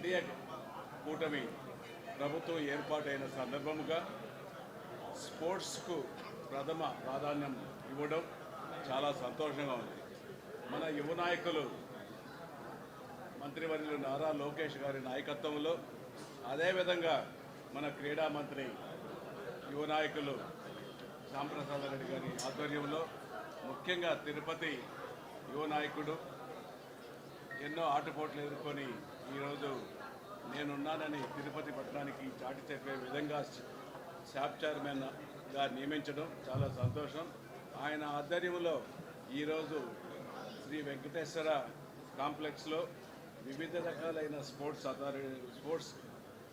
NDA కూటమి ప్రభుత్వం ఏర్పాటైన సందర్భముగా స్పోర్ట్స్కు ప్రథమ ప్రాధాన్యం ఇవ్వడం చాలా సంతోషంగా ఉంది. మన యువ నాయకులు మంత్రివర్యులు నారా లోకేష్ గారి నాయకత్వంలో అదేవిధంగా మన క్రీడా మంత్రి యువ నాయకులు శ్యాంప్రసాద్ రెడ్డి గారి ఆధ్వర్యంలో ముఖ్యంగా తిరుపతి యువ నాయకుడు ఎన్నో ఆటుపోట్లు ఎదుర్కొని ఈరోజు నేనున్నానని తిరుపతి పట్టణానికి చాటి చెప్పే విధంగా శాప్ చైర్మన్గా నియమించడం చాలా సంతోషం. ఆయన ఆధ్వర్యంలో ఈరోజు శ్రీ వెంకటేశ్వర కాంప్లెక్స్లో వివిధ రకాలైన స్పోర్ట్స్ అథారిటీ స్పోర్ట్స్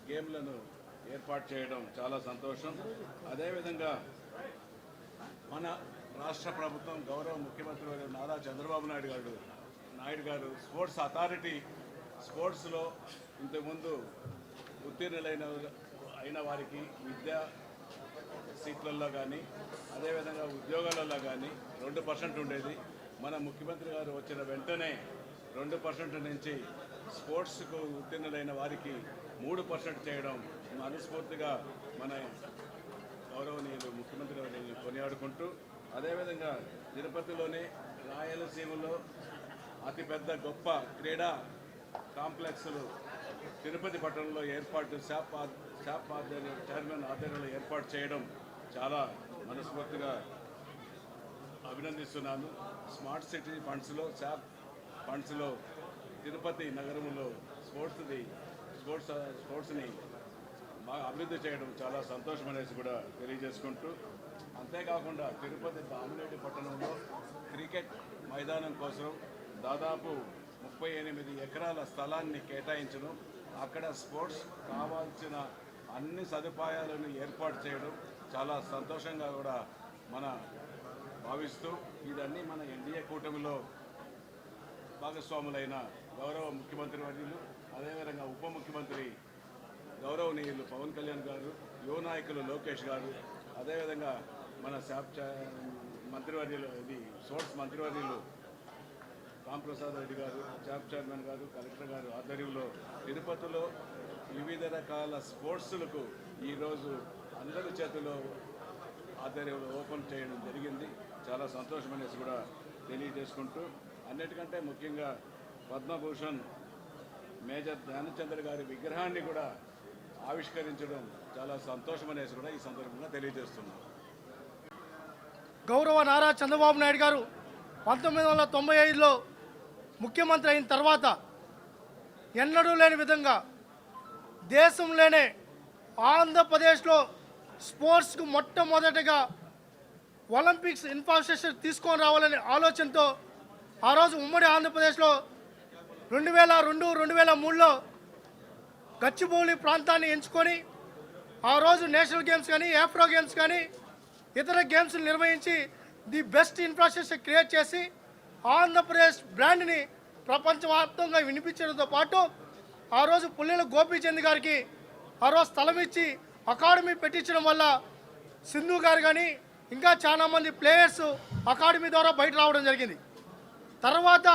గేమ్లను ఏర్పాటు చేయడం చాలా సంతోషం. అదేవిధంగా మన రాష్ట్ర ప్రభుత్వం గౌరవ ముఖ్యమంత్రి నారా చంద్రబాబు నాయుడు గారు నాయుడు గారు స్పోర్ట్స్ అథారిటీ స్పోర్ట్స్లో ఇంతకుముందు ఉత్తీర్ణులైన అయిన వారికి విద్యా సీట్లలో కానీ అదేవిధంగా ఉద్యోగాలలో కానీ రెండు పర్సెంట్ ఉండేది. మన ముఖ్యమంత్రి గారు వచ్చిన వెంటనే రెండు పర్సెంట్ నుంచి స్పోర్ట్స్కు ఉత్తీర్ణులైన వారికి మూడు పర్సెంట్ చేయడం మనస్ఫూర్తిగా మన గౌరవనీయులు ముఖ్యమంత్రి గారిని కొనియాడుకుంటూ అదేవిధంగా తిరుపతిలోనే రాయలసీమలో అతిపెద్ద గొప్ప క్రీడా కాంప్లెక్స్లు తిరుపతి పట్టణంలో ఏర్పాటు శాప్ ఆ- శాప్ ఆధ్వర్య చైర్మన్ ఆధ్వర్యంలో ఏర్పాటు చేయడం చాలా మనస్ఫూర్తిగా అభినందిస్తున్నాను. స్మార్ట్ సిటీ ఫండ్స్లో శాప్ ఫండ్స్లో తిరుపతి నగరంలో స్పోర్ట్స్ది స్పోర్ట్స్ స్పోర్ట్స్ని బాగా అభివృద్ధి చేయడం చాలా సంతోషం అనేసి కూడా తెలియజేసుకుంటూ అంతేకాకుండా తిరుపతి దామినేటి పట్టణంలో క్రికెట్ మైదానం కోసం దాదాపు ముప్పై ఎనిమిది ఎకరాల స్థలాన్ని కేటాయించడం అక్కడ స్పోర్ట్స్ కావాల్సిన అన్ని సదుపాయాలను ఏర్పాటు చేయడం చాలా సంతోషంగా కూడా మన భావిస్తూ ఇదన్నీ మన ఎన్డీఏ కూటమిలో భాగస్వాములైన గౌరవ ముఖ్యమంత్రి వర్యులు అదేవిధంగా ఉప ముఖ్యమంత్రి గౌరవనీయులు పవన్ కళ్యాణ్ గారు యువ నాయకులు లోకేష్ గారు అదేవిధంగా మన శాప్ మంత్రివర్యులు ఇది స్పోర్ట్స్ మంత్రివర్యులు రాంప్రసాద్ రెడ్డి గారు జాబ్ చైర్మన్ గారు కలెక్టర్ గారు ఆధ్వర్యంలో తిరుపతిలో వివిధ రకాల స్పోర్ట్స్లకు ఈరోజు అందరి చేతిలో ఆధ్వర్యంలో ఓపెన్ చేయడం జరిగింది. చాలా సంతోషం అనేసి కూడా తెలియజేసుకుంటూ అన్నిటికంటే ముఖ్యంగా పద్మభూషణ్ మేజర్ ధ్యానచంద్ర గారి విగ్రహాన్ని కూడా ఆవిష్కరించడం చాలా సంతోషం అనేసి కూడా ఈ సందర్భంగా తెలియజేస్తున్నాం. గౌరవ నారా చంద్రబాబు నాయుడు గారు పంతొమ్మిది వందల తొంభై ఐదులో ముఖ్యమంత్రి అయిన తర్వాత ఎన్నడూ లేని విధంగా దేశంలోనే ఆంధ్రప్రదేశ్లో స్పోర్ట్స్కు మొట్టమొదటిగా ఒలింపిక్స్ ఇన్ఫ్రాస్ట్రక్చర్ తీసుకొని రావాలనే ఆలోచనతో ఆ రోజు ఉమ్మడి ఆంధ్రప్రదేశ్లో రెండు వేల రెండు రెండు వేల మూడులో గచ్చిబౌలి ప్రాంతాన్ని ఎంచుకొని ఆ రోజు నేషనల్ గేమ్స్ కానీ ఆఫ్రో గేమ్స్ కానీ ఇతర గేమ్స్ నిర్వహించి ది బెస్ట్ ఇన్ఫ్రాస్ట్రక్చర్ క్రియేట్ చేసి ఆంధ్రప్రదేశ్ బ్రాండ్ని ప్రపంచవ్యాప్తంగా వినిపించడంతో పాటు ఆ రోజు పుల్లెల గోపీచంద్ గారికి ఆ రోజు స్థలం ఇచ్చి అకాడమీ పెట్టించడం వల్ల సింధు గారు కానీ ఇంకా చాలామంది ప్లేయర్స్ అకాడమీ ద్వారా బయట రావడం జరిగింది. తర్వాత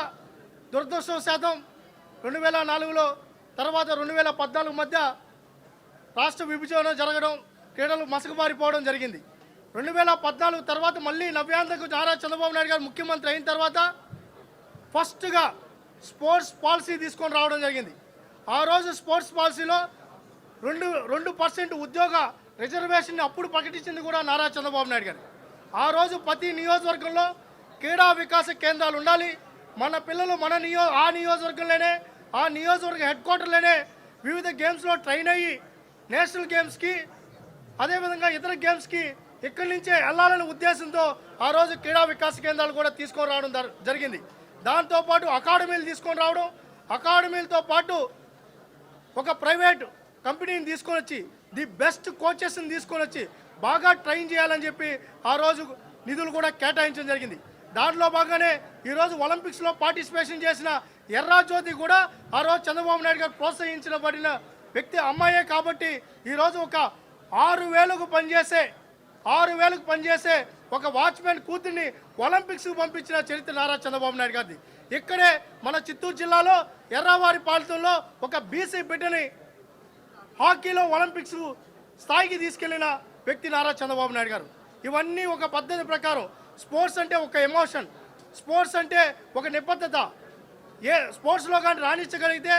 దురదృష్టవశాతం రెండు వేల నాలుగులో తర్వాత రెండు వేల పద్నాలుగు మధ్య రాష్ట్ర విభజన జరగడం క్రీడలు మసకబారిపోవడం జరిగింది. రెండు వేల పద్నాలుగు తర్వాత మళ్ళీ నవ్యాంధ్రకు నారా చంద్రబాబు నాయుడు గారు ముఖ్యమంత్రి అయిన తర్వాత ఫస్ట్గా స్పోర్ట్స్ పాలసీ తీసుకొని రావడం జరిగింది. ఆ రోజు స్పోర్ట్స్ పాలసీలో రెండు రెండు పర్సెంట్ ఉద్యోగ రిజర్వేషన్ని అప్పుడు ప్రకటించింది కూడా నారా చంద్రబాబు నాయుడు గారు. ఆ రోజు ప్రతి నియోజకవర్గంలో క్రీడా వికాస కేంద్రాలు ఉండాలి. మన పిల్లలు మన నియో ఆ నియోజకవర్గంలోనే ఆ నియోజకవర్గ హెడ్ క్వార్టర్లోనే వివిధ గేమ్స్లో ట్రైన్ అయ్యి నేషనల్ గేమ్స్కి అదేవిధంగా ఇతర గేమ్స్కి ఇక్కడి నుంచే వెళ్ళాలనే ఉద్దేశంతో ఆ రోజు క్రీడా వికాస కేంద్రాలు కూడా తీసుకొని రావడం జరిగింది. దాంతోపాటు అకాడమీలు తీసుకొని రావడం అకాడమీలతో పాటు ఒక ప్రైవేట్ కంపెనీని తీసుకొని వచ్చి ది బెస్ట్ కోచెస్ని తీసుకొని వచ్చి బాగా ట్రైన్ చేయాలని చెప్పి ఆ రోజు నిధులు కూడా కేటాయించడం జరిగింది. దాంట్లో భాగంగానే ఈరోజు ఒలింపిక్స్లో పార్టిసిపేషన్ చేసిన ఎర్రాజ్యోతి కూడా ఆ రోజు చంద్రబాబు నాయుడు గారు ప్రోత్సహించబడిన వ్యక్తి అమ్మాయే కాబట్టి ఈరోజు ఒక ఆరు వేలకు పనిచేసే ఆరు వేలకు పనిచేసే ఒక వాచ్మెన్ కూతుర్ని ఒలింపిక్స్కి పంపించిన చరిత్ర నారా చంద్రబాబు నాయుడు గారిది. ఇక్కడే మన చిత్తూరు జిల్లాలో ఎర్రవారి పాలనలో ఒక బీసీ బిడ్డని హాకీలో ఒలింపిక్స్ స్థాయికి తీసుకెళ్ళిన వ్యక్తి నారా చంద్రబాబు నాయుడు గారు. ఇవన్నీ ఒక పద్ధతి ప్రకారం స్పోర్ట్స్ అంటే ఒక ఎమోషన్ స్పోర్ట్స్ అంటే ఒక నిబద్ధత. ఏ స్పోర్ట్స్లో కానీ రాణించగలిగితే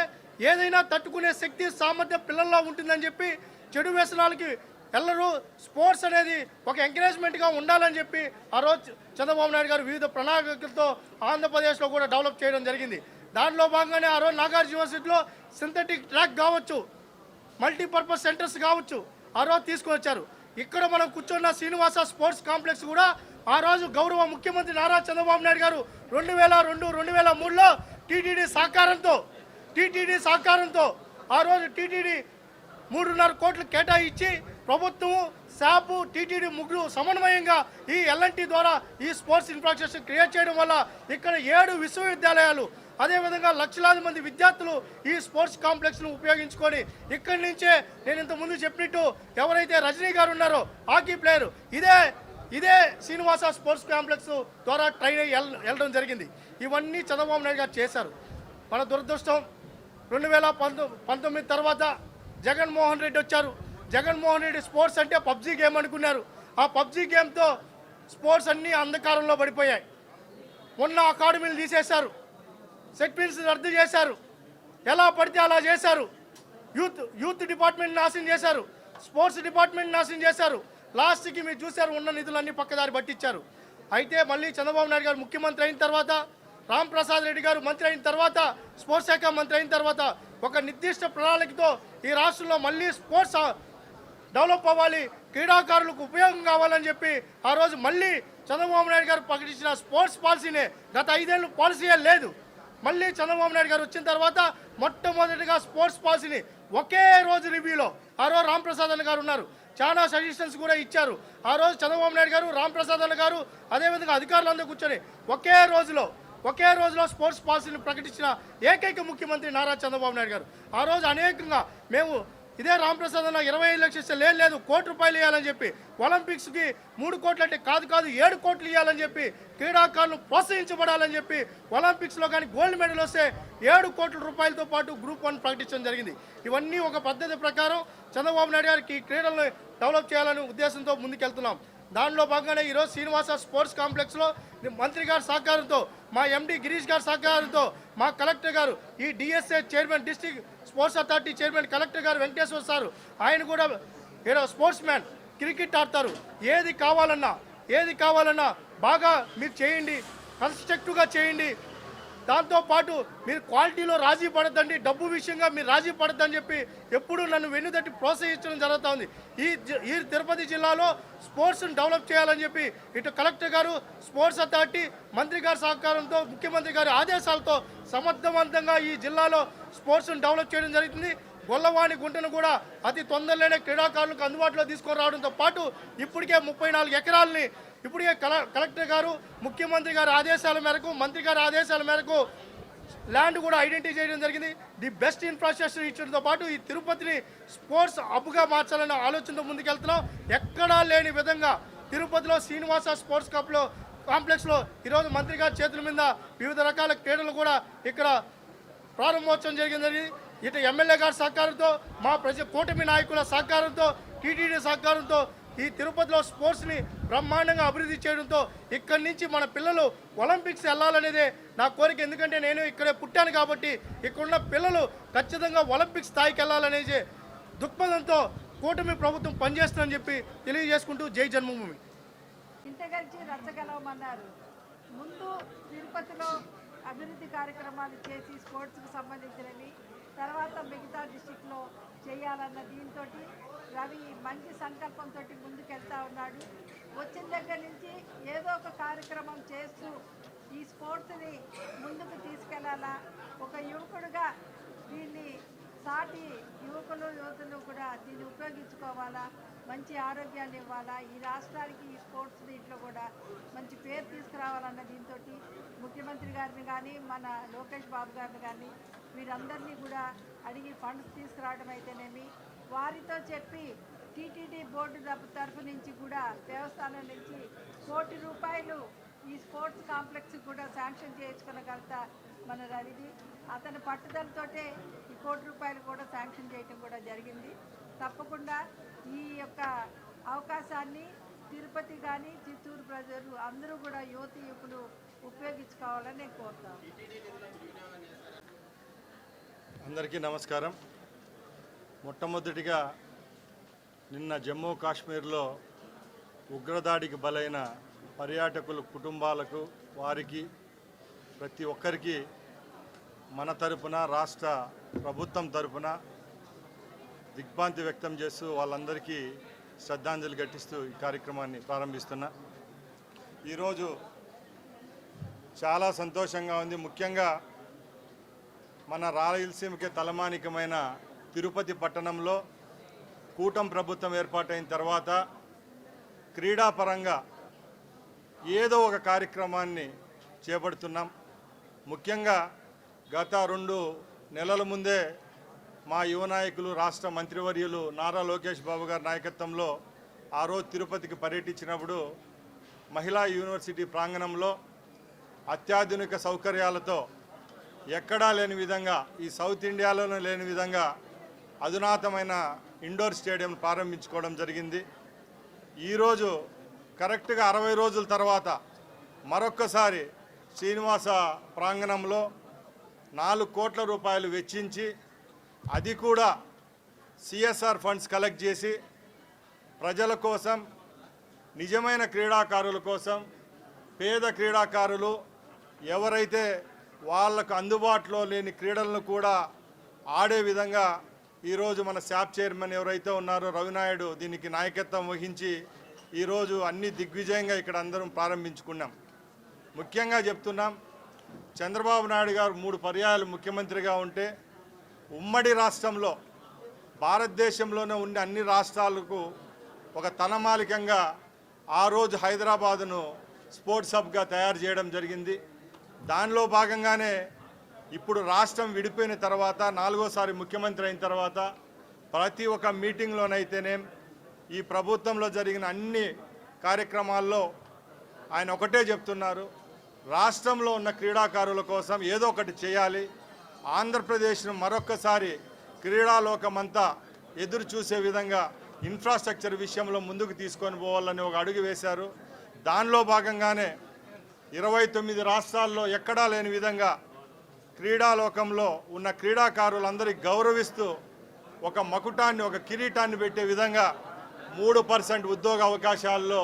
ఏదైనా తట్టుకునే శక్తి సామర్థ్యం పిల్లల్లో ఉంటుందని చెప్పి చెడు వ్యసనాలకి ఎల్లరూ స్పోర్ట్స్ అనేది ఒక ఎంకరేజ్మెంట్గా ఉండాలని చెప్పి ఆ రోజు చంద్రబాబు నాయుడు గారు వివిధ ప్రణాళికలతో ఆంధ్రప్రదేశ్లో కూడా డెవలప్ చేయడం జరిగింది. దానిలో భాగంగానే ఆ రోజు నాగార్జున సింథటిక్ ట్రాక్ కావచ్చు మల్టీపర్పస్ సెంటర్స్ కావచ్చు ఆ రోజు తీసుకువచ్చారు ఇక్కడ మనం కూర్చున్న శ్రీనివాస స్పోర్ట్స్ కాంప్లెక్స్ కూడా ఆ రోజు గౌరవ ముఖ్యమంత్రి నారా చంద్రబాబు నాయుడు గారు రెండు వేల రెండు రెండు వేల మూడులో టీటీడీ సహకారంతో టీటీడీ సహకారంతో ఆ రోజు టీటీడీ మూడున్నర కోట్లు కేటాయించి ప్రభుత్వం శాపు టీటీడీ ముగ్గురు సమన్వయంగా ఈ ఎల్ఎన్టీ ద్వారా ఈ స్పోర్ట్స్ ఇన్ఫ్రాస్ట్రక్చర్ క్రియేట్ చేయడం వల్ల ఇక్కడ ఏడు విశ్వవిద్యాలయాలు అదేవిధంగా లక్షలాది మంది విద్యార్థులు ఈ స్పోర్ట్స్ కాంప్లెక్స్ను ఉపయోగించుకొని ఇక్కడి నుంచే నేను ఇంతకుముందు చెప్పినట్టు ఎవరైతే రజనీ గారు ఉన్నారో హాకీ ప్లేయర్ ఇదే ఇదే శ్రీనివాస స్పోర్ట్స్ కాంప్లెక్స్ ద్వారా ట్రైన్ అయ్యి వెళ్ళడం జరిగింది. ఇవన్నీ చంద్రబాబు నాయుడు గారు చేశారు. మన దురదృష్టం రెండు వేల పంతొమ్మిది తర్వాత జగన్మోహన్ రెడ్డి వచ్చారు. జగన్మోహన్ రెడ్డి స్పోర్ట్స్ అంటే పబ్జీ గేమ్ అనుకున్నారు. ఆ పబ్జీ గేమ్తో స్పోర్ట్స్ అన్నీ అంధకారంలో పడిపోయాయి. ఉన్న అకాడమీలు తీసేశారు. సెట్ రద్దు చేశారు. ఎలా పడితే అలా చేశారు. యూత్ యూత్ డిపార్ట్మెంట్ నాశనం చేశారు. స్పోర్ట్స్ డిపార్ట్మెంట్ నాశనం చేశారు. లాస్ట్కి మీరు చూశారు ఉన్న నిధులన్నీ పక్కదారి పట్టించారు. అయితే మళ్ళీ చంద్రబాబు నాయుడు గారు ముఖ్యమంత్రి అయిన తర్వాత రామ్ ప్రసాద్ రెడ్డి గారు మంత్రి అయిన తర్వాత స్పోర్ట్స్ శాఖ మంత్రి అయిన తర్వాత ఒక నిర్దిష్ట ప్రణాళికతో ఈ రాష్ట్రంలో మళ్ళీ స్పోర్ట్స్ డెవలప్ అవ్వాలి. క్రీడాకారులకు ఉపయోగం కావాలని చెప్పి ఆ రోజు మళ్ళీ చంద్రబాబు నాయుడు గారు ప్రకటించిన స్పోర్ట్స్ పాలసీనే గత ఐదేళ్ళు పాలసీయే లేదు. మళ్ళీ చంద్రబాబు నాయుడు గారు వచ్చిన తర్వాత మొట్టమొదటిగా స్పోర్ట్స్ పాలసీని ఒకే రోజు రివ్యూలో ఆ రోజు రాంప్రసాద్ అన్న గారు ఉన్నారు. చాలా సజెషన్స్ కూడా ఇచ్చారు. ఆ రోజు చంద్రబాబు నాయుడు గారు రాంప్రసాద్ అన్న గారు అదేవిధంగా అధికారులందరూ కూర్చొని ఒకే రోజులో ఒకే రోజులో స్పోర్ట్స్ పాలసీని ప్రకటించిన ఏకైక ముఖ్యమంత్రి నారా చంద్రబాబు నాయుడు గారు. ఆ రోజు అనేకంగా మేము ఇదే రామప్రసాద్ అన్న ఇరవై ఐదు లక్షలు ఇస్తే లేదు లేదు కోటి రూపాయలు ఇవ్వాలని చెప్పి ఒలింపిక్స్కి మూడు కోట్లు అంటే కాదు కాదు ఏడు కోట్లు ఇవ్వాలని చెప్పి క్రీడాకారులు ప్రోత్సహించబడాలని చెప్పి ఒలింపిక్స్లో కానీ గోల్డ్ మెడల్ వస్తే ఏడు కోట్ల రూపాయలతో పాటు గ్రూప్ వన్ ప్రకటించడం జరిగింది. ఇవన్నీ ఒక పద్ధతి ప్రకారం చంద్రబాబు నాయుడు గారికి ఈ క్రీడలను డెవలప్ చేయాలనే ఉద్దేశంతో ముందుకెళ్తున్నాం. దానిలో భాగంగానే ఈరోజు శ్రీనివాస స్పోర్ట్స్ కాంప్లెక్స్లో మంత్రి గారి సహకారంతో మా ఎండి గిరీష్ గారి సహకారంతో మా కలెక్టర్ గారు ఈ DSA chairman district sports authority chairman collector గారు వెంకటేశ్వర సారు ఆయన కూడా ఈరోజు స్పోర్ట్స్ మ్యాన్ క్రికెట్ ఆడతారు. ఏది కావాలన్నా ఏది కావాలన్నా బాగా మీరు చేయండి కన్స్ట్రక్టివ్గా చేయండి దాంతోపాటు మీరు క్వాలిటీలో రాజీ పడద్దండి డబ్బు విషయంగా మీరు రాజీ పడద్దని చెప్పి ఎప్పుడూ నన్ను వెన్నుదట్టి ప్రోత్సహించడం జరుగుతూ ఉంది ఈ ఈ తిరుపతి జిల్లాలో స్పోర్ట్స్ను డెవలప్ చేయాలని చెప్పి ఇటు కలెక్టర్ గారు స్పోర్ట్స్ అథారిటీ మంత్రి గారి సహకారంతో ముఖ్యమంత్రి గారి ఆదేశాలతో సమర్థవంతంగా ఈ జిల్లాలో స్పోర్ట్స్ను డెవలప్ చేయడం జరుగుతుంది. గొల్లవాణి గుంటను కూడా అతి తొందరలోనే క్రీడాకారులకు అందుబాటులో తీసుకొని రావడంతో పాటు ఇప్పటికే ముప్పై నాలుగు ఎకరాలని ఇప్పటికే కల కలెక్టర్ గారు ముఖ్యమంత్రి గారి ఆదేశాల మేరకు మంత్రి గారి ఆదేశాల మేరకు ల్యాండ్ కూడా ఐడెంటిఫై చేయడం జరిగింది. ది బెస్ట్ ఇన్ఫ్రాస్ట్రక్చర్ ఇచ్చడంతో పాటు ఈ తిరుపతిని స్పోర్ట్స్ హబ్గా మార్చాలనే ఆలోచనతో ముందుకెళ్తున్నాం. ఎక్కడా లేని విధంగా తిరుపతిలో శ్రీనివాస స్పోర్ట్స్ కప్లో కాంప్లెక్స్లో ఈరోజు మంత్రి గారి చేతుల మీద వివిధ రకాల క్రీడలు కూడా ఇక్కడ ప్రారంభోత్సవం జరిగింది. ఇటు ఎమ్మెల్యే గారి సహకారంతో మా ప్రజ కూటమి నాయకుల సహకారంతో టీటీడీ సహకారంతో ఈ తిరుపతిలో స్పోర్ట్స్ని బ్రహ్మాండంగా అభివృద్ధి చేయడంతో ఇక్కడి నుంచి మన పిల్లలు ఒలింపిక్స్ వెళ్ళాలనేదే నా కోరిక. ఎందుకంటే నేను ఇక్కడే పుట్టాను కాబట్టి ఇక్కడున్న పిల్లలు ఖచ్చితంగా ఒలింపిక్స్ స్థాయికి వెళ్ళాలనేది దృక్పథంతో కూటమి ప్రభుత్వం పనిచేస్తుందని చెప్పి తెలియజేసుకుంటూ జై జన్మభూమి. ఇంతగలిచి రచ్చగలవమన్నారు. ముందు తిరుపతిలో అభివృద్ధి కార్యక్రమాలు చేసి స్పోర్ట్స్కి సంబంధించినవి తర్వాత మిగతా డిస్టిక్లో చేయాలన్న దీంతో రవి మంచి సంకల్పంతో ముందుకెళ్తా ఉన్నాడు. వచ్చిన దగ్గర నుంచి ఏదో ఒక కార్యక్రమం చేస్తూ ఈ స్పోర్ట్స్ని ముందుకు తీసుకెళ్ళాలా ఒక యువకుడుగా దీన్ని సాటి యువకులు యువతులు కూడా దీన్ని ఉపయోగించుకోవాలా? మంచి ఆరోగ్యాన్ని ఇవ్వాలా? ఈ రాష్ట్రానికి ఈ స్పోర్ట్స్ దీంట్లో కూడా మంచి పేరు తీసుకురావాలన్న దీంతో ముఖ్యమంత్రి గారిని కానీ మన లోకేష్ బాబు గారిని కానీ వీరందరినీ కూడా అడిగి ఫండ్స్ తీసుకురావడం అయితేనేమి వారితో చెప్పి టీటీడీ బోర్డు తరఫు నుంచి కూడా దేవస్థానం నుంచి కోటి రూపాయలు ఈ స్పోర్ట్స్ కాంప్లెక్స్ కూడా శాంక్షన్ చేయించుకోగలుగుతా మన రవిది. అతని పట్టుదలతోటే ఈ కోటి రూపాయలు కూడా శాంక్షన్ చేయటం కూడా జరిగింది. తప్పకుండా ఈ యొక్క అవకాశాన్ని తిరుపతి కానీ చిత్తూరు ప్రజలు అందరూ కూడా యువతి యువకులు ఉపయోగించుకోవాలని నేను కోరుతాను అందరికీ నమస్కారం. మొట్టమొదటిగా నిన్న జమ్మూ కాశ్మీర్లో ఉగ్రదాడికి బలైన పర్యాటకుల కుటుంబాలకు వారికి ప్రతి ఒక్కరికి మన తరపున రాష్ట్ర ప్రభుత్వం తరపున దిగ్భ్రాంతి వ్యక్తం చేస్తూ వాళ్ళందరికీ శ్రద్ధాంజలి ఘటిస్తూ ఈ కార్యక్రమాన్ని ప్రారంభిస్తున్నా. ఈరోజు చాలా సంతోషంగా ఉంది. ముఖ్యంగా మన రాయలసీమకే తలమానికమైన తిరుపతి పట్టణంలో కూటం ప్రభుత్వం ఏర్పాటైన తర్వాత క్రీడాపరంగా ఏదో ఒక కార్యక్రమాన్ని చేపడుతున్నాం. ముఖ్యంగా గత రెండు నెలల ముందే మా యువ నాయకులు రాష్ట్ర మంత్రివర్యులు నారా లోకేష్ బాబు గారి నాయకత్వంలో ఆ రోజు తిరుపతికి పర్యటించినప్పుడు మహిళా యూనివర్సిటీ ప్రాంగణంలో అత్యాధునిక సౌకర్యాలతో ఎక్కడా లేని విధంగా ఈ సౌత్ ఇండియాలోనే లేని విధంగా అధునాతమైన ఇండోర్ స్టేడియం ప్రారంభించుకోవడం జరిగింది. ఈరోజు కరెక్ట్గా అరవై రోజుల తర్వాత మరొక్కసారి శ్రీనివాస ప్రాంగణంలో నాలుగు కోట్ల రూపాయలు వెచ్చించి అది కూడా సిఎస్ఆర్ ఫండ్స్ కలెక్ట్ చేసి ప్రజల కోసం నిజమైన క్రీడాకారుల కోసం పేద క్రీడాకారులు ఎవరైతే వాళ్ళకు అందుబాటులో లేని క్రీడలను కూడా ఆడే విధంగా ఈరోజు మన శాప్ చైర్మన్ ఎవరైతే ఉన్నారో రవినాయుడు దీనికి నాయకత్వం వహించి ఈరోజు అన్ని దిగ్విజయంగా ఇక్కడ అందరం ప్రారంభించుకున్నాం. ముఖ్యంగా చెప్తున్నాం చంద్రబాబు నాయుడు గారు మూడు పర్యాయాలు ముఖ్యమంత్రిగా ఉంటే ఉమ్మడి రాష్ట్రంలో భారతదేశంలోనే ఉండే అన్ని రాష్ట్రాలకు ఒక తనమాలికంగా ఆ రోజు హైదరాబాదును స్పోర్ట్స్ హబ్గా తయారు చేయడం జరిగింది. దానిలో భాగంగానే ఇప్పుడు రాష్ట్రం విడిపోయిన తర్వాత నాలుగోసారి ముఖ్యమంత్రి అయిన తర్వాత ప్రతి ఒక్క మీటింగ్లోనైతేనే ఈ ప్రభుత్వంలో జరిగిన అన్ని కార్యక్రమాల్లో ఆయన ఒకటే చెప్తున్నారు. రాష్ట్రంలో ఉన్న క్రీడాకారుల కోసం ఏదో ఒకటి చేయాలి. ఆంధ్రప్రదేశ్ను మరొక్కసారి క్రీడాలోకమంతా ఎదురు చూసే విధంగా ఇన్ఫ్రాస్ట్రక్చర్ విషయంలో ముందుకు తీసుకొని పోవాలని ఒక అడుగు వేశారు. దానిలో భాగంగానే ఇరవై తొమ్మిది రాష్ట్రాల్లో ఎక్కడా లేని విధంగా క్రీడాలోకంలో ఉన్న క్రీడాకారులందరికీ గౌరవిస్తూ ఒక మకుటాన్ని ఒక కిరీటాన్ని పెట్టే విధంగా మూడు పర్సెంట్ ఉద్యోగ అవకాశాల్లో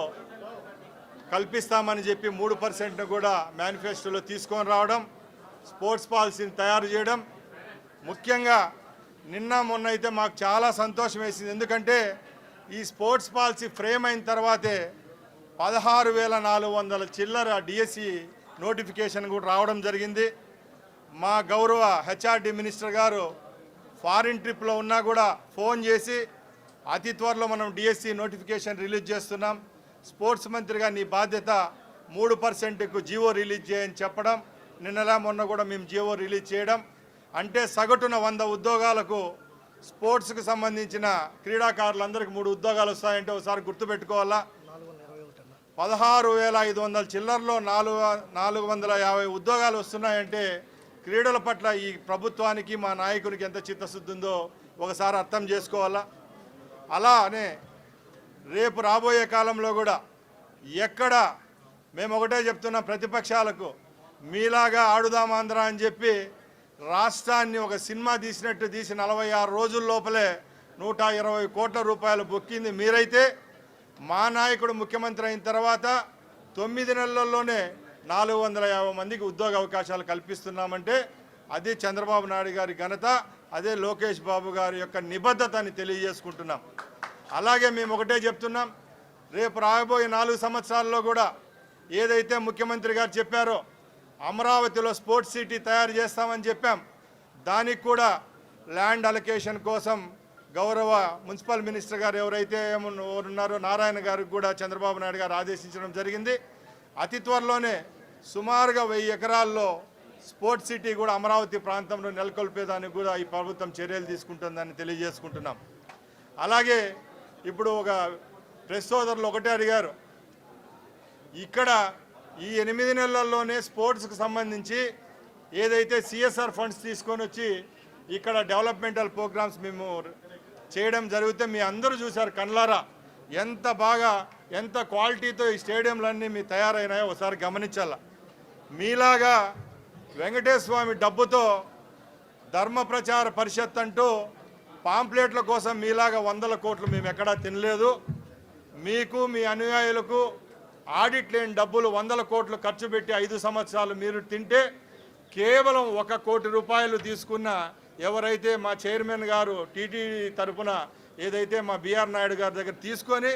కల్పిస్తామని చెప్పి మూడు పర్సెంట్ను కూడా మేనిఫెస్టోలో తీసుకొని రావడం స్పోర్ట్స్ పాలసీని తయారు చేయడం. ముఖ్యంగా నిన్న మొన్న అయితే మాకు చాలా సంతోషం వేసింది. ఎందుకంటే ఈ స్పోర్ట్స్ పాలసీ ఫ్రేమ్ అయిన తర్వాతే పదహారు వేల నాలుగు వందల చిల్లర డిఎస్సి నోటిఫికేషన్ కూడా రావడం జరిగింది. మా గౌరవ హెచ్ఆర్డి మినిస్టర్ గారు ఫారిన్ ట్రిప్లో ఉన్నా కూడా ఫోన్ చేసి అతి త్వరలో మనం డిఎస్సి నోటిఫికేషన్ రిలీజ్ చేస్తున్నాం. స్పోర్ట్స్ మంత్రిగా నీ బాధ్యత మూడు పర్సెంట్కు జీవో రిలీజ్ చేయని చెప్పడం నిన్నలా మొన్న కూడా మేము జీవో రిలీజ్ చేయడం. అంటే సగటున వంద ఉద్యోగాలకు స్పోర్ట్స్కి సంబంధించిన క్రీడాకారులందరికీ మూడు ఉద్యోగాలు వస్తాయంటే ఒకసారి గుర్తుపెట్టుకోవాలా? పదహారు వేల ఐదు వందల చిల్లర్లో నాలుగు నాలుగు వందల యాభై ఉద్యోగాలు వస్తున్నాయంటే క్రీడల పట్ల ఈ ప్రభుత్వానికి మా నాయకునికి ఎంత చిత్తశుద్ధి ఉందో ఒకసారి అర్థం చేసుకోవాలా? అలానే రేపు రాబోయే కాలంలో కూడా ఎక్కడ మేము ఒకటే చెప్తున్నాం ప్రతిపక్షాలకు మీలాగా ఆడుదాం ఆంధ్ర అని చెప్పి రాష్ట్రాన్ని ఒక సినిమా తీసినట్టు తీసి నలభై ఆరు రోజుల లోపలే నూట ఇరవై కోట్ల రూపాయలు బొక్కింది మీరైతే. మా నాయకుడు ముఖ్యమంత్రి అయిన తర్వాత తొమ్మిది నెలల్లోనే నాలుగు వందల యాభై మందికి ఉద్యోగ అవకాశాలు కల్పిస్తున్నామంటే అది చంద్రబాబు నాయుడు గారి ఘనత అదే లోకేష్ బాబు గారి యొక్క నిబద్ధతని తెలియజేసుకుంటున్నాం. అలాగే మేము ఒకటే చెప్తున్నాం రేపు రాబోయే నాలుగు సంవత్సరాల్లో కూడా ఏదైతే ముఖ్యమంత్రి గారు చెప్పారో అమరావతిలో స్పోర్ట్స్ సిటీ తయారు చేస్తామని చెప్పాం. దానికి కూడా ల్యాండ్ అలొకేషన్ కోసం గౌరవ మున్సిపల్ మినిస్టర్ గారు ఎవరైతే ఉన్నారో నారాయణ గారికి కూడా చంద్రబాబు నాయుడు గారు ఆదేశించడం జరిగింది. అతి త్వరలోనే సుమారుగా వెయ్యి ఎకరాల్లో స్పోర్ట్స్ సిటీ కూడా అమరావతి ప్రాంతంలో నెలకొల్పేదానికి కూడా ఈ ప్రభుత్వం చర్యలు తీసుకుంటుందని తెలియజేసుకుంటున్నాం. అలాగే ఇప్పుడు ఒక ప్రెస్ సోదరులు ఒకటే అడిగారు. ఇక్కడ ఈ ఎనిమిది నెలల్లోనే స్పోర్ట్స్కి సంబంధించి ఏదైతే సిఎస్ఆర్ ఫండ్స్ తీసుకొని వచ్చి ఇక్కడ డెవలప్మెంటల్ ప్రోగ్రామ్స్ మేము చేయడం జరిగితే మీ అందరూ చూశారు కన్లారా ఎంత బాగా ఎంత క్వాలిటీతో ఈ స్టేడియంలన్నీ మీ తయారైనాయో ఒకసారి గమనించాల? మీలాగా వెంకటేశ్వర స్వామి డబ్బుతో ధర్మ ప్రచార పరిషత్ అంటూ పాంప్లెట్ల కోసం మీలాగా వందల కోట్లు మేము ఎక్కడా తినలేదు. మీకు మీ అనుయాయులకు ఆడిట్ లేని డబ్బులు వందల కోట్లు ఖర్చు పెట్టి ఐదు సంవత్సరాలు మీరు తింటే కేవలం ఒక కోటి రూపాయలు తీసుకున్న ఎవరైతే మా చైర్మన్ గారు టీటీడీ తరపున ఏదైతే మా బీఆర్ నాయుడు గారి దగ్గర తీసుకొని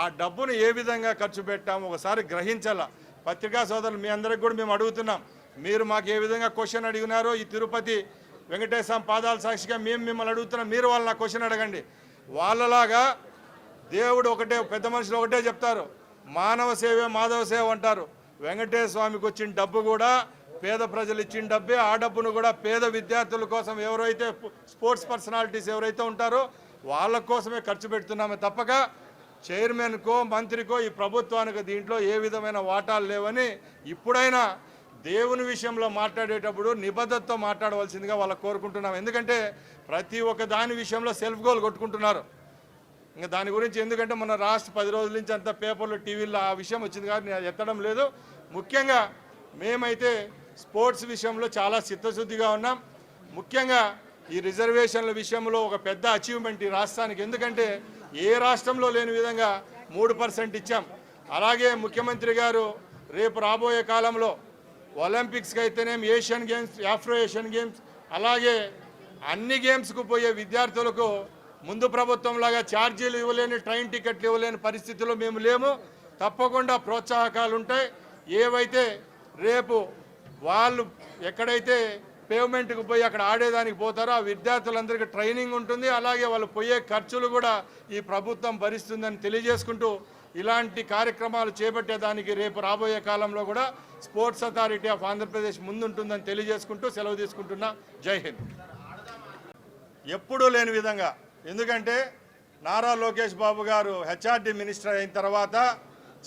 ఆ డబ్బును ఏ విధంగా ఖర్చు పెట్టాము ఒకసారి గ్రహించాల? పత్రికా సోదరులు మీ అందరికి కూడా మేము అడుగుతున్నాం. మీరు మాకు ఏ విధంగా క్వశ్చన్ అడిగినారో ఈ తిరుపతి వెంకటేశ్వర పాదాల సాక్షిగా మేము మిమ్మల్ని అడుగుతున్నాం. మీరు వాళ్ళని క్వశ్చన్ అడగండి. వాళ్ళలాగా దేవుడు ఒకటే పెద్ద మనుషులు ఒకటే చెప్తారు. మానవ సేవే మాధవ సేవ అంటారు. వెంకటేశ్వర స్వామికి వచ్చిన డబ్బు కూడా పేద ప్రజలు ఇచ్చిన డబ్బే. ఆ డబ్బును కూడా పేద విద్యార్థుల కోసం ఎవరైతే స్పోర్ట్స్ పర్సనాలిటీస్ ఎవరైతే ఉంటారో వాళ్ళ కోసమే ఖర్చు పెడుతున్నామే తప్పక. చైర్మన్కో మంత్రికో ఈ ప్రభుత్వానికి దీంట్లో ఏ విధమైన వాటాలు లేవని ఇప్పుడైనా దేవుని విషయంలో మాట్లాడేటప్పుడు నిబద్ధతతో మాట్లాడవలసిందిగా వాళ్ళకు కోరుకుంటున్నాం. ఎందుకంటే ప్రతి ఒక్క దాని విషయంలో సెల్ఫ్ గోల్ కొట్టుకుంటున్నారు. ఇంకా దాని గురించి ఎందుకంటే మన రాష్ట్ర పది రోజుల నుంచి అంతా పేపర్లు టీవీల్లో ఆ విషయం వచ్చింది కాబట్టి నేను ఎత్తడం లేదు. ముఖ్యంగా మేమైతే స్పోర్ట్స్ విషయంలో చాలా చిత్తశుద్ధిగా ఉన్నాం. ముఖ్యంగా ఈ రిజర్వేషన్ల విషయంలో ఒక పెద్ద అచీవ్మెంట్ ఈ రాష్ట్రానికి. ఎందుకంటే ఏ రాష్ట్రంలో లేని విధంగా మూడు పర్సెంట్ ఇచ్చాం. అలాగే ముఖ్యమంత్రి గారు రేపు రాబోయే కాలంలో ఒలింపిక్స్కి అయితేనేం Asian games Afro Asian games అలాగే అన్ని గేమ్స్కు పోయే విద్యార్థులకు ముందు ప్రభుత్వం లాగా ఛార్జీలు ఇవ్వలేని ట్రైన్ టికెట్లు ఇవ్వలేని పరిస్థితిలో మేము లేము. తప్పకుండా ప్రోత్సాహకాలు ఉంటాయి. ఏవైతే రేపు వాళ్ళు ఎక్కడైతే పేమెంట్కి పోయి అక్కడ ఆడేదానికి పోతారో ఆ విద్యార్థులందరికీ ట్రైనింగ్ ఉంటుంది. అలాగే వాళ్ళు పోయే ఖర్చులు కూడా ఈ ప్రభుత్వం భరిస్తుందని తెలియజేసుకుంటూ ఇలాంటి కార్యక్రమాలు చేపట్టేదానికి రేపు రాబోయే కాలంలో కూడా స్పోర్ట్స్ అథారిటీ ఆఫ్ ఆంధ్రప్రదేశ్ ముందుంటుందని తెలియజేసుకుంటూ సెలవు తీసుకుంటున్నా. జై హింద్. ఎప్పుడూ లేని విధంగా ఎందుకంటే నారా లోకేష్ బాబు గారు హెచ్ఆర్డి మినిస్టర్ అయిన తర్వాత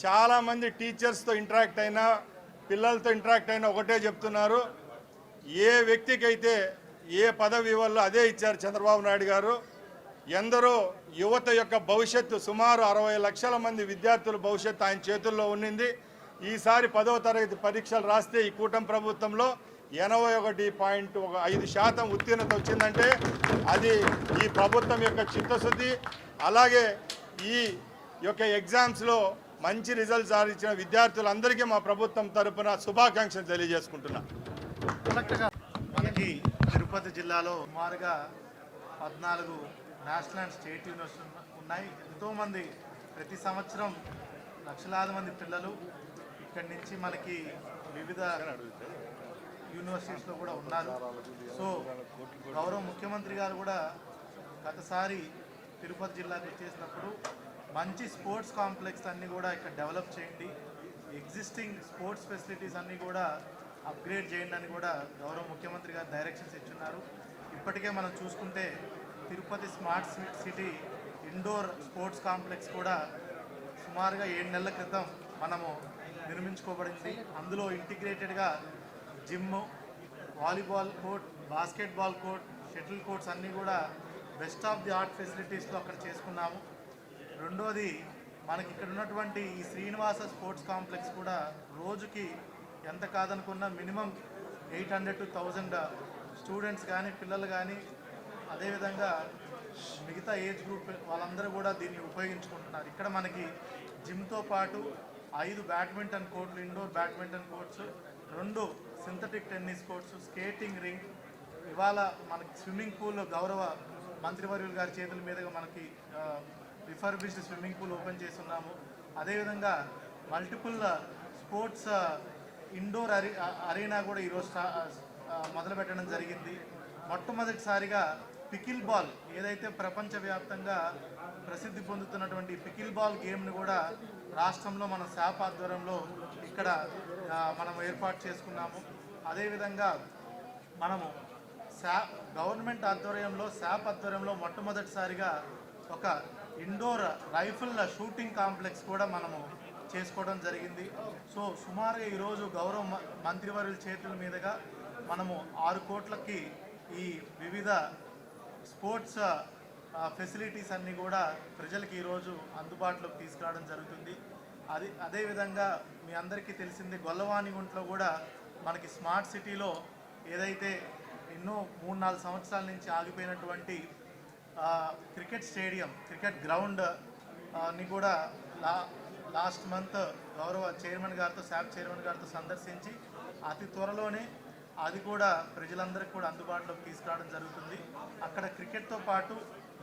చాలామంది టీచర్స్తో ఇంటరాక్ట్ అయినా పిల్లలతో ఇంటరాక్ట్ అయినా ఒకటే చెప్తున్నారు. ఏ వ్యక్తికైతే ఏ పదవి ఇవ్వాలో అదే ఇచ్చారు చంద్రబాబు నాయుడు గారు ఎందరో యువత యొక్క భవిష్యత్తు సుమారు అరవై లక్షల మంది విద్యార్థుల భవిష్యత్తు ఆయన చేతుల్లో ఉన్నింది. ఈసారి పదవ తరగతి పరీక్షలు రాస్తే ఈ కూటమి ప్రభుత్వంలో ఎనభై ఒకటి పాయింట్ ఒక ఐదు శాతం ఉత్తీర్ణత వచ్చిందంటే అది ఈ ప్రభుత్వం యొక్క చిత్తశుద్ధి. అలాగే ఈ యొక్క ఎగ్జామ్స్లో మంచి రిజల్ట్ సాధించిన విద్యార్థులందరికీ మా ప్రభుత్వం తరపున శుభాకాంక్షలు తెలియజేసుకుంటున్నాను మనకి తిరుపతి జిల్లాలో సుమారుగా పద్నాలుగు నేషనల్ అండ్ స్టేట్ యూనివర్సిటీ ఉన్నాయి. ఎంతోమంది ప్రతి సంవత్సరం లక్షలాది మంది పిల్లలు ఇక్కడి నుంచి మనకి వివిధ యూనివర్సిటీస్లో కూడా ఉన్నారు. సో గౌరవ ముఖ్యమంత్రి గారు కూడా గతసారి తిరుపతి జిల్లాకి వచ్చేసినప్పుడు మంచి స్పోర్ట్స్ కాంప్లెక్స్ అన్నీ కూడా ఇక్కడ డెవలప్ చేయండి. ఎగ్జిస్టింగ్ స్పోర్ట్స్ ఫెసిలిటీస్ అన్నీ కూడా అప్గ్రేడ్ చేయండి అని కూడా గౌరవ ముఖ్యమంత్రి గారు డైరెక్షన్స్ ఇచ్చున్నారు. ఇప్పటికే మనం చూసుకుంటే Tirupati smart city indoor sports complex కూడా సుమారుగా ఏడు నెలల క్రితం మనము నిర్మించుకోబడింది. అందులో ఇంటిగ్రేటెడ్గా gym volleyball court basketball court shuttle courts అన్నీ కూడా బెస్ట్ ఆఫ్ ది ఆర్ట్ ఫెసిలిటీస్లో అక్కడ చేసుకున్నాము. రెండోది మనకి ఇక్కడ ఉన్నటువంటి ఈ శ్రీనివాస స్పోర్ట్స్ కాంప్లెక్స్ కూడా రోజుకి ఎంత కాదనుకున్నా minimum eight hundred to thousand students కానీ పిల్లలు కానీ అదేవిధంగా మిగతా ఏజ్ గ్రూప్ వాళ్ళందరూ కూడా దీన్ని ఉపయోగించుకుంటున్నారు. ఇక్కడ మనకి జిమ్తో పాటు ఐదు బ్యాడ్మింటన్ కోర్టులు ఇండోర్ బ్యాడ్మింటన్ కోర్ట్స్ రెండు synthetic tennis courts skating ring ఇవాళ మనకి స్విమ్మింగ్ పూల్ గౌరవ మంత్రివర్యులు గారి చేతుల మీదుగా మనకి రిఫర్బిష్డ్ స్విమ్మింగ్ పూల్ ఓపెన్ చేస్తున్నాము. అదేవిధంగా మల్టిపుల్ స్పోర్ట్స్ ఇండోర్ అరీ అరీనా కూడా ఈరోజు స్టా మొదలు పెట్టడం జరిగింది. మొట్టమొదటిసారిగా పికిల్ బాల్ ఏదైతే ప్రపంచవ్యాప్తంగా ప్రసిద్ధి పొందుతున్నటువంటి పికిల్ బాల్ గేమ్ను కూడా రాష్ట్రంలో మన శాప్ ఆధ్వర్యంలో ఇక్కడ మనం ఏర్పాటు చేసుకున్నాము. అదేవిధంగా మనము శా గవర్నమెంట్ ఆధ్వర్యంలో శాప్ ఆధ్వర్యంలో మొట్టమొదటిసారిగా ఒక ఇండోర్ రైఫిల్ షూటింగ్ కాంప్లెక్స్ కూడా మనము చేసుకోవడం జరిగింది. సో సుమారుగా ఈరోజు గౌరవ మంత్రివర్యుల చేతుల మీదుగా మనము ఆరు కోట్లకి ఈ వివిధ స్పోర్ట్స్ ఫెసిలిటీస్ అన్నీ కూడా ప్రజలకి ఈరోజు అందుబాటులోకి తీసుకురావడం జరుగుతుంది. అది అదేవిధంగా మీ అందరికీ తెలిసింది గొల్లవాణిగుంట్లో కూడా మనకి స్మార్ట్ సిటీలో ఏదైతే ఎన్నో మూడు నాలుగు సంవత్సరాల నుంచి ఆగిపోయినటువంటి క్రికెట్ స్టేడియం క్రికెట్ గ్రౌండ్ని కూడా లా లాస్ట్ మంత్ గౌరవ చైర్మన్ గారితో శాప్ చైర్మన్ గారితో సందర్శించి అతి త్వరలోనే అది కూడా ప్రజలందరికీ కూడా అందుబాటులోకి తీసుకురావడం జరుగుతుంది. అక్కడ క్రికెట్తో పాటు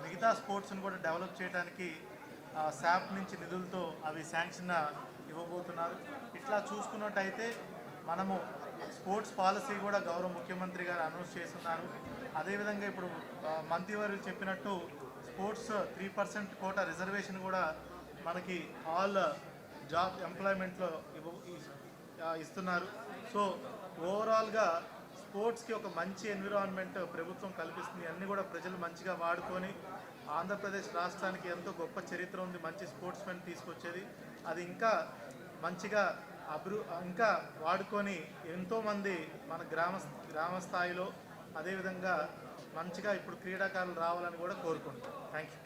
మిగతా స్పోర్ట్స్ని కూడా డెవలప్ చేయడానికి శాప్ నుంచి నిధులతో అవి శాంక్షన్ ఇవ్వబోతున్నారు. ఇట్లా చూసుకున్నట్టయితే మనము స్పోర్ట్స్ పాలసీ కూడా గౌరవ ముఖ్యమంత్రి గారు అనౌన్స్ చేస్తున్నారు. అదేవిధంగా ఇప్పుడు మంత్రి మంత్రివర్యులు చెప్పినట్టు sports three percent quota reservation కూడా మనకి ఆల్ జాబ్ ఎంప్లాయ్మెంట్లో ఇవ్వ ఇస్తున్నారు. సో ఓవరాల్గా స్పోర్ట్స్కి ఒక మంచి ఎన్విరాన్మెంట్ ప్రభుత్వం కల్పిస్తుంది. అన్నీ కూడా ప్రజలు మంచిగా వాడుకొని ఆంధ్రప్రదేశ్ రాష్ట్రానికి ఎంతో గొప్ప చరిత్ర ఉంది మంచి స్పోర్ట్స్మెన్ తీసుకొచ్చేది. అది ఇంకా మంచిగా అభివృ ఇంకా వాడుకొని ఎంతోమంది మన గ్రామ గ్రామ స్థాయిలో అదేవిధంగా మంచిగా ఇప్పుడు క్రీడాకారులు రావాలని కూడా కోరుకుంటాం థ్యాంక్ యూ